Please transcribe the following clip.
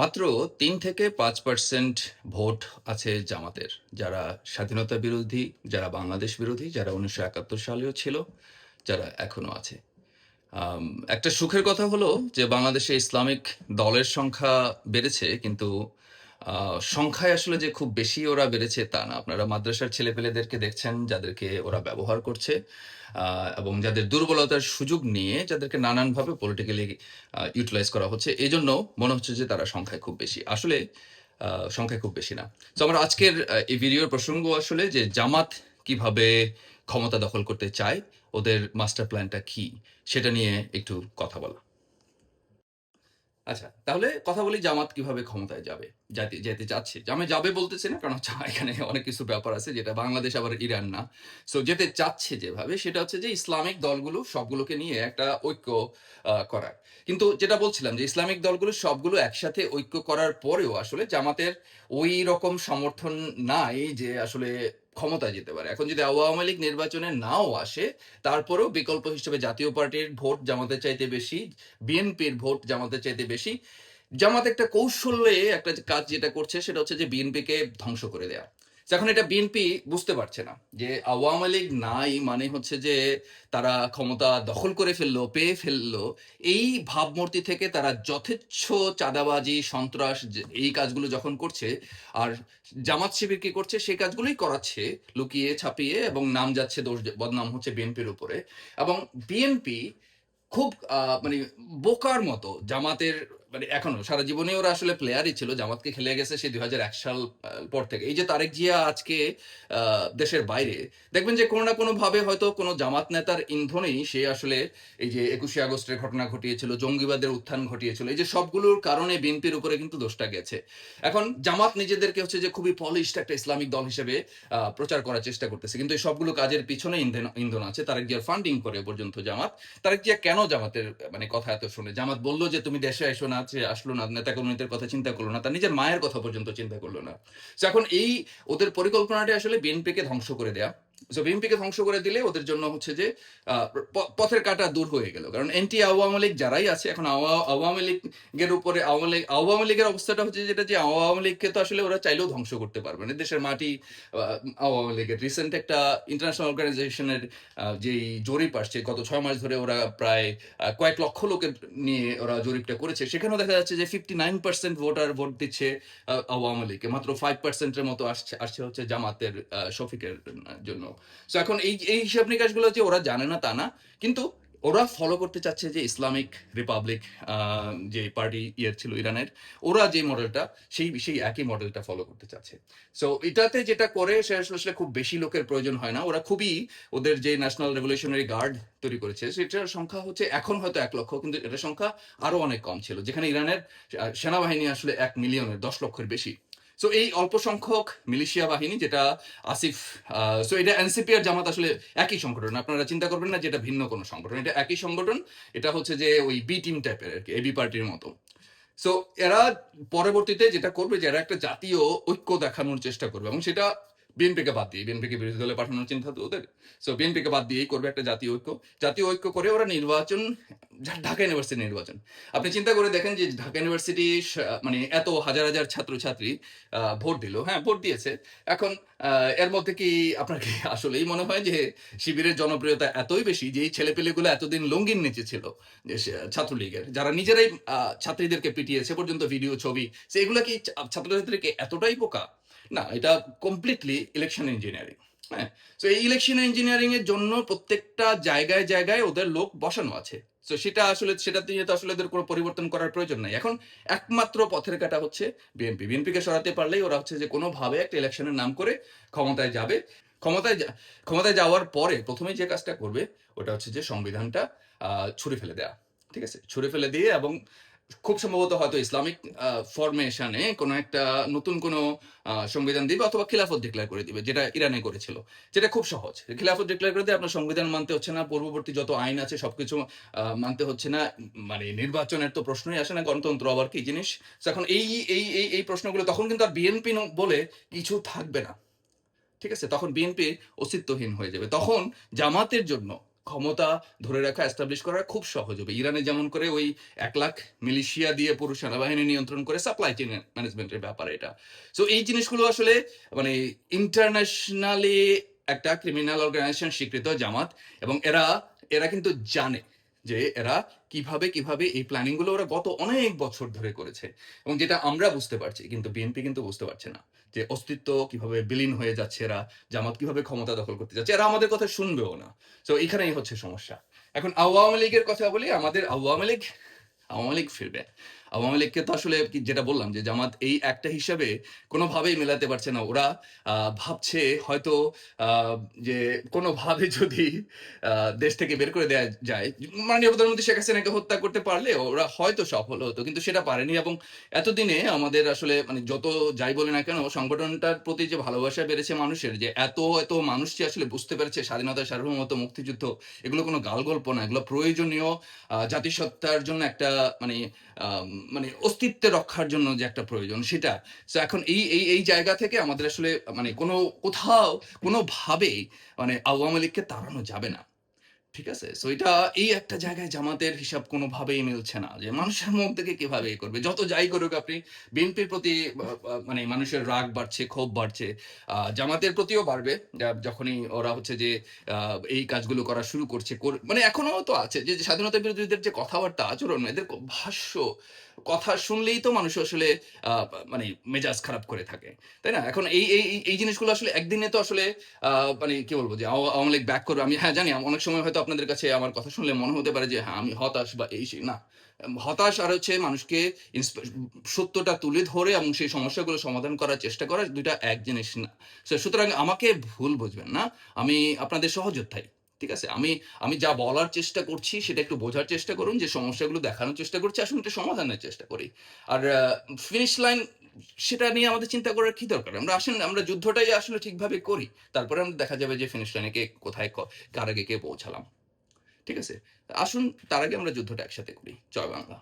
মাত্র তিন থেকে পাঁচ পার্সেন্ট ভোট আছে জামাতের। যারা স্বাধীনতা বিরোধী, যারা বাংলাদেশ বিরোধী, যারা উনিশশো একাত্তর সালেও ছিল, যারা এখনও আছে। একটা সুখের কথা হলো যে বাংলাদেশে ইসলামিক দলের সংখ্যা বেড়েছে, কিন্তু সংখ্যায় আসলে যে খুব বেশি ওরা বেড়েছে তা না। আপনারা মাদ্রাসার ছেলেপেলেদেরকে দেখছেন, যাদেরকে ওরা ব্যবহার করছে এবং যাদের দুর্বলতার সুযোগ নিয়ে যাদেরকে নানানভাবে পলিটিক্যালি ইউটিলাইজ করা হচ্ছে এই জন্য মনে হচ্ছে যে তারা সংখ্যায় খুব বেশি। আসলে সংখ্যায় খুব বেশি না। তো আমার আজকের এই ভিডিওর প্রসঙ্গ আসলে যে জামাত কীভাবে ক্ষমতা দখল করতে চায়, ওদের মাস্টার প্ল্যানটা কি, সেটা নিয়ে একটু কথা বলা। আচ্ছা তাহলে কথা বলি জামাত কীভাবে ক্ষমতায় যাবে? যাতে চাচ্ছে। জামে যাবে বলতেছে না, কারণ এখানে অনেক কিছু ব্যাপার আছে, যেটা বাংলাদেশ আবার ইরান না। সো যেতে চাচ্ছে যেভাবে, সেটা হচ্ছে যে ইসলামিক দলগুলো সবগুলোকে নিয়ে একটা ঐক্য করার। কিন্তু যেটা বলছিলাম যে ইসলামিক দলগুলো সবগুলো একসাথে ঐক্য করার পরেও আসলে জামাতের ওই রকম সমর্থন নাই যে আসলে ক্ষমতায় যেতে পারে। এখন যদি আওয়ামী লীগ নির্বাচনে নাও আসে, তারপরেও বিকল্প হিসেবে জাতীয় পার্টির ভোট জামাতে চাইতে বেশি, বিএনপির ভোট জামাতে চাইতে বেশি। জামাত একটা কৌশলে একটা কাজ যেটা করছে, সেটা হচ্ছে যে বিএনপিকে ধ্বংস করে দেয়া। এখন এটা বিএনপি বুঝতে পারছে না যে আওয়ামী লীগ নাই মানে হচ্ছে যে তারা ক্ষমতা দখল করে ফেলল, পেয়ে ফেলল। এই ভাবমূর্তি থেকে তারা যথেচ্ছ চাঁদাবাজি, সন্ত্রাস এই কাজগুলো যখন করছে আর জামাত শিবির কি করছে সেই কাজগুলোই করাচ্ছে লুকিয়ে ছাপিয়ে এবং নাম যাচ্ছে দোষ বদনাম হচ্ছে বিএনপির উপরে। এবং বিএনপি খুব মানে বোকার মতো জামাতের মানে এখনও সারা জীবনে ওরা আসলে প্লেয়ারই ছিল। জামাতকে খেলে গেছে সেই দুই হাজার এক সাল পর থেকে। এই যে তারেক জিয়া আজকে দেশের বাইরে, দেখবেন যে কোনো না কোনো ভাবে হয়তো কোনো জামাত নেতার ইন্ধনেই সে আসলে এই যে একুশে আগস্টের ঘটনা ঘটিয়েছিল, জঙ্গিবাদের উত্থান ঘটিয়েছিল, এই যে সবগুলোর কারণে বিএনপির উপরে কিন্তু দোষটা গেছে। এখন জামাত নিজেদেরকে হচ্ছে যে খুবই পলিশড একটা ইসলামিক দল হিসেবে প্রচার করার চেষ্টা করতেছে। কিন্তু এই সবগুলো কাজের পিছনে ইন্ধন ইন্ধন আছে। তারেক জিয়ার ফান্ডিং করে পর্যন্ত জামাত। তারেক জিয়া কেন জামাতের মানে কথা এত শুনে? জামাত বলল যে, তুমি দেশে এসো না যে আসলো না নেতা কর্মীদের কথা চিন্তা করল না, তার নিজের মায়ের কথা পর্যন্ত চিন্তা করল না। এখন এই ওদের পরিকল্পনাটি আসলে বিএনপিকে ধ্বংস করে দেয়া। সো বিএনপিকে ধ্বংস করে দিলে ওদের জন্য হচ্ছে যে পথের কাটা দূর হয়ে গেল। কারণ এনটি আওয়ামী লীগ যারাই আছে, এখন আওয়ামী লীগের উপরে, আওয়ামী লীগ, আওয়ামী লীগের অবস্থাটা হচ্ছে যেটা যে, আওয়ামী লীগকে তো আসলে ওরা চাইলেও ধ্বংস করতে পারবে না। দেশের মাটি আওয়ামী লীগের রিসেন্ট একটা ইন্টারন্যাশনাল অর্গানাইজেশনের যেই জরিপ আসছে, গত ছয় মাস ধরে ওরা প্রায় কয়েক লক্ষ লোকের নিয়ে ওরা জরিপটা করেছে। সেখানেও দেখা যাচ্ছে যে fifty nine percent voter vote দিচ্ছে আওয়ামী লীগকে। মাত্র ফাইভ পার্সেন্টের মতো আসছে আসছে হচ্ছে জামাতের শফিকের জন্য। তো এখন এই এই হিসাব নিকাশগুলো যে ওরা জানে না তা না, কিন্তু ওরা ফলো করতে চাচ্ছে যে ইসলামিক রিপাবলিক যে পার্টি ইয়ের ছিল ইরানের, ওরা যে মডেলটা, সেই সেই একই মডেলটা ফলো করতে চাচ্ছে। সো এটাতে যেটা করে, সে আসলে খুব বেশি লোকের প্রয়োজন হয় না। ওরা খুবই ওদের যে ন্যাশনাল রেভলিউশনারি গার্ড তৈরি করেছে, সেটার সংখ্যা হচ্ছে এখন হয়তো এক লক্ষ, কিন্তু এটার সংখ্যা আরও অনেক কম ছিল, যেখানে ইরানের সেনাবাহিনী আসলে এক মিলিয়নের, দশ লক্ষের বেশি। সো এই অল্প সংখ্যক মিলিশিয়া বাহিনী যেটা আসিফ সো এটা এনসিপি আর জামাত আসলে একই সংগঠন। আপনারা চিন্তা করবেন না যে এটা ভিন্ন কোনো সংগঠন, এটা একই সংগঠন, এটা হচ্ছে যে ওই বি টিম টাইপের আর কি এবি পার্টির মতো। সো এরা পরবর্তীতে যেটা করবে যে এরা একটা জাতীয় ঐক্য দেখানোর চেষ্টা করবে এবং সেটা বিএনপিকে বাদ দিয়ে বিএনপিকে বিরোধী দলে পাঠানোর চিন্তা তো ওদের। সো বিএনপিকে বাদ দিয়েই করবে একটা জাতীয় ঐক্য। জাতীয় ঐক্য করে ওরা নির্বাচন ঢাকা ইউনিভার্সিটি নির্বাচন। আপনি চিন্তা করে দেখেন যে ঢাকা ইউনিভার্সিটি মানে এত হাজার হাজার ছাত্রছাত্রী ভোট দিল। হ্যাঁ ভোট দিয়েছে। এখন এর মধ্যে কি আপনার কি আসলেই মনে হয় যে শিবিরের জনপ্রিয়তা এতই বেশি যে এই ছেলেপেলেগুলো এতদিন লঙ্গির নিচে ছিল ছাত্রলীগের? যারা নিজেরাই ছাত্রীদেরকে পিটিয়েছে পর্যন্ত ভিডিও, ছবি, সে এগুলো কি ছাত্রছাত্রীকে এতটাই বোকা না, এটা কমপ্লিটলি ইলেকশন ইঞ্জিনিয়ারিং হ্যাঁ? তো এই ইলেকশন ইঞ্জিনিয়ারিং এর জন্য প্রত্যেকটা জায়গায় জায়গায় ওদের লোক বসানো আছে। তো সেটা আসলে, সেটা দিয়ে তো আসলে ওদের কোনো পরিবর্তন করার প্রয়োজন নাই। এখন একমাত্র পথের কাটা হচ্ছে বিএনপি বিএনপিকে সরাতে পারলেই ওরা হচ্ছে যে কোনোভাবে একটা ইলেকশনের নাম করে ক্ষমতায় যাবে। ক্ষমতায় ক্ষমতায় যাওয়ার পরে প্রথমে যে কাজটা করবে, ওটা হচ্ছে যে সংবিধানটা ছুঁড়ে ফেলে দেয়া। ঠিক আছে? ছুড়ে ফেলে দিয়ে এবং খুব সম্ভবত হয়তো ইসলামিক ফরমেশনে কোনো একটা নতুন কোনো সংবিধান দিবে অথবা খিলাফত ডিক্লেয়ার করে দিবে, যেটা ইরানে করেছিল। যেটা খুব সহজ। খিলাফত ডিক্লেয়ার করে দিয়ে আপনার সংবিধান মানতে হচ্ছে না, পূর্ববর্তী যত আইন আছে সবকিছু মানতে হচ্ছে না মানে নির্বাচনের তো প্রশ্নই আসে না, গণতন্ত্র আবার কি জিনিস? এখন এই এই এই প্রশ্নগুলো তখন কিন্তু আর বিএনপি বলে কিছু থাকবে না। ঠিক আছে? তখন বিএনপি অস্তিত্বহীন হয়ে যাবে। তখন জামাতের জন্য ক্ষমতা ধরে রাখা এস্টাবলিশ করা খুব সহজ হবে। ইরানে যেমন করে ওই এক লাখ মিলিশিয়া দিয়ে পুরো সেনাবাহিনী নিয়ন্ত্রণ করে সাপ্লাই চেইন ম্যানেজমেন্টের ব্যাপার এটা। সো এই জিনিসগুলো আসলে মানে ইন্টারন্যাশনালি একটা ক্রিমিনাল অর্গানাইজেশন স্বীকৃত জামাত এবং এরা এরা কিন্তু জানে যে এরা কীভাবে কীভাবে এই প্ল্যানিংগুলো ওরা গত অনেক বছর ধরে করেছে এবং যেটা আমরা বুঝতে পারছি, কিন্তু বিএনপি কিন্তু বুঝতে পারছে না। যে অস্তিত্ব কীভাবে বিলীন হয়ে যাচ্ছে এরা, জামাত কীভাবে ক্ষমতা দখল করতে যাচ্ছে, এরা আমাদের কথা শুনবেও না। তো এখানেই হচ্ছে সমস্যা। এখন আওয়ামী লীগের কথা বলি, আমাদের আওয়ামী লীগ আওয়ামী লীগ ফিরবে। আওয়ামী লীগকে তো আসলে যেটা বললাম যে জামাত এই একটা হিসাবে কোনোভাবেই মেলাতে পারছে না। ওরা ভাবছে হয়তো যে কোনোভাবে যদি দেশ থেকে বের করে দেওয়া যায়। মাননীয় প্রধানমন্ত্রী শেখ হাসিনাকে হত্যা করতে পারলে ওরা হয়তো সফল হতো, কিন্তু সেটা পারেনি এবং এতদিনে আমাদের আসলে মানে যত যাই বলে না কেন, সংগঠনটার প্রতি যে ভালোবাসা বেড়েছে মানুষের, যে এত এত মানুষ যে আসলে বুঝতে পেরেছে স্বাধীনতা, সার্বভৌমত্ব, মুক্তিযুদ্ধ, এগুলো কোনো গাল গল্প না, এগুলো প্রয়োজনীয় জাতিসত্তার জন্য একটা মানে মানে অস্তিত্ব রক্ষার জন্য যে একটা প্রয়োজন, সেটা। তো এখন এই এই এই জায়গা থেকে আমাদের আসলে মানে কোনো কোথাও কোনোভাবেই মানে আওয়ামী লীগকে তাড়ানো যাবে না। ঠিক আছে? সো এটা এই একটা জায়গায় জামাতের হিসাব কোনোভাবেই মিলছে না যে মানুষের মুখ থেকে কীভাবে করবে? যত যাই করুক আপনি, বিএনপির প্রতি মানে মানুষের রাগ বাড়ছে, ক্ষোভ বাড়ছে জামাতের প্রতিও বাড়বে যখনই ওরা হচ্ছে যে এই কাজগুলো করা শুরু করছে মানে এখনও তো আছে যে স্বাধীনতা বিরোধীদের যে কথাবার্তা, আচরণ, এদের ভাষ্য, কথা শুনলেই তো মানুষ আসলে মানে মেজাজ খারাপ করে থাকে, তাই না? এখন এই এই, এই- জিনিসগুলো আসলে একদিনে তো আসলে মানে কি বলব যে আওয়া- আওয়ামী লীগ ব্যাক করবে, আমি হ্যাঁ জানি, অনেক সময় হয়তো আপনাদের কাছে আমার কথা শুনলে মনে হতে পারে যে হ্যাঁ আমি হতাশ বা এই সেই, না। হতাশ আর হচ্ছে মানুষকে সত্যটা তুলে ধরে এবং সেই সমস্যাগুলো সমাধান করার চেষ্টা করা দুইটা এক জিনিস না। সুতরাং আমাকে ভুল বুঝবেন না। আমি আপনাদের সহযোদ্ধাই, ঠিক আছে? আমি আমি যা বলার চেষ্টা করছি সেটা একটু বোঝার চেষ্টা করুন, যে সমস্যাগুলো দেখানোর চেষ্টা করছি আসলে এটা সমাধানের চেষ্টা করি। আর ফিনিশ লাইন সেটা নিয়ে আমাদের চিন্তা করার কি দরকার? আমরা আসেন, আমরা যুদ্ধটাই আসলে ঠিকভাবে করি, তারপরে আমরা দেখা যাবে যে ফিনিশ লাইনে কে কোথায় কার আগে কে পৌঁছালাম। ঠিক আছে? আসুন তার আগে আমরা যুদ্ধটা একসাথে করি। জয় বাংলা।